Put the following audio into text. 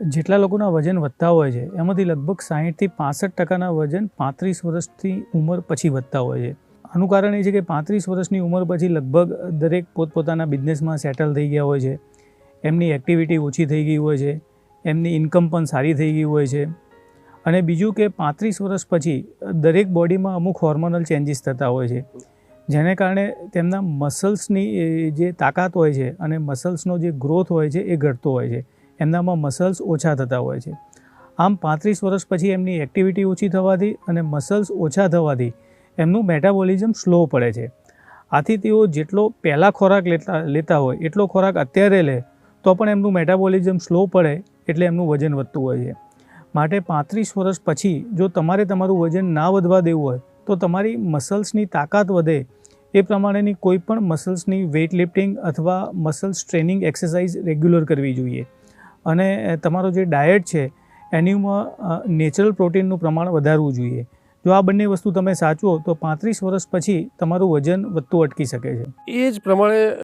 જેટલા લોકોના વજન વધતા હોય છે, એમાંથી લગભગ સાહીઠથી પાસઠ ટકાના વજન પાંત્રીસ વર્ષથી ઉંમર પછી વધતા હોય છે. આનું કારણ એ છે કે પાંત્રીસ વર્ષની ઉંમર પછી લગભગ દરેક પોતપોતાના બિઝનેસમાં સેટલ થઈ ગયા હોય છે. એમની એક્ટિવિટી ઓછી થઈ ગઈ હોય છે, એમની ઇન્કમ પણ સારી થઈ ગઈ હોય છે. અને બીજું કે પાંત્રીસ વર્ષ પછી દરેક બોડીમાં અમુક હોર્મોનલ ચેન્જીસ થતા હોય છે, જેને કારણે તેમના મસલ્સની જે તાકાત હોય છે અને મસલ્સનો જે ગ્રોથ હોય છે એ ઘટતો હોય છે. એમનામાં મસલ્સ ઓછા થતા હોય છે. આમ પાંત્રીસ વર્ષ પછી એમની એક્ટિવિટી ઓછી થવાથી અને મસલ્સ ઓછા થવાથી એમનું મેટાબોલિઝમ સ્લો પડે છે. આથી તેઓ જેટલો પહેલાં ખોરાક લેતા લેતા હોય, એટલો ખોરાક અત્યારે લે, તો પણ એમનું મેટાબોલિઝમ સ્લો પડે એટલે એમનું વજન વધતું હોય છે. માટે પાંત્રીસ વર્ષ પછી જો તમારે તમારું વજન ના વધવા દેવું હોય, તો તમારી મસલ્સની તાકાત વધે. એ પ્રમાણેની કોઈ પણ મસલ્સની વેઇટ લિફ્ટિંગ અથવા મસલ્સ ટ્રેનિંગ એક્સરસાઇઝ રેગ્યુલર કરવી જોઈએ. અને તમારો જે ડાયટ છે, એનીમાં નેચરલ પ્રોટીનનું પ્રમાણ વધારવું જોઈએ. જો આ બંને વસ્તુ તમે સાચવો, તો પાંત્રીસ વર્ષ પછી તમારું વજન વધતું અટકી શકે છે. એ જ પ્રમાણે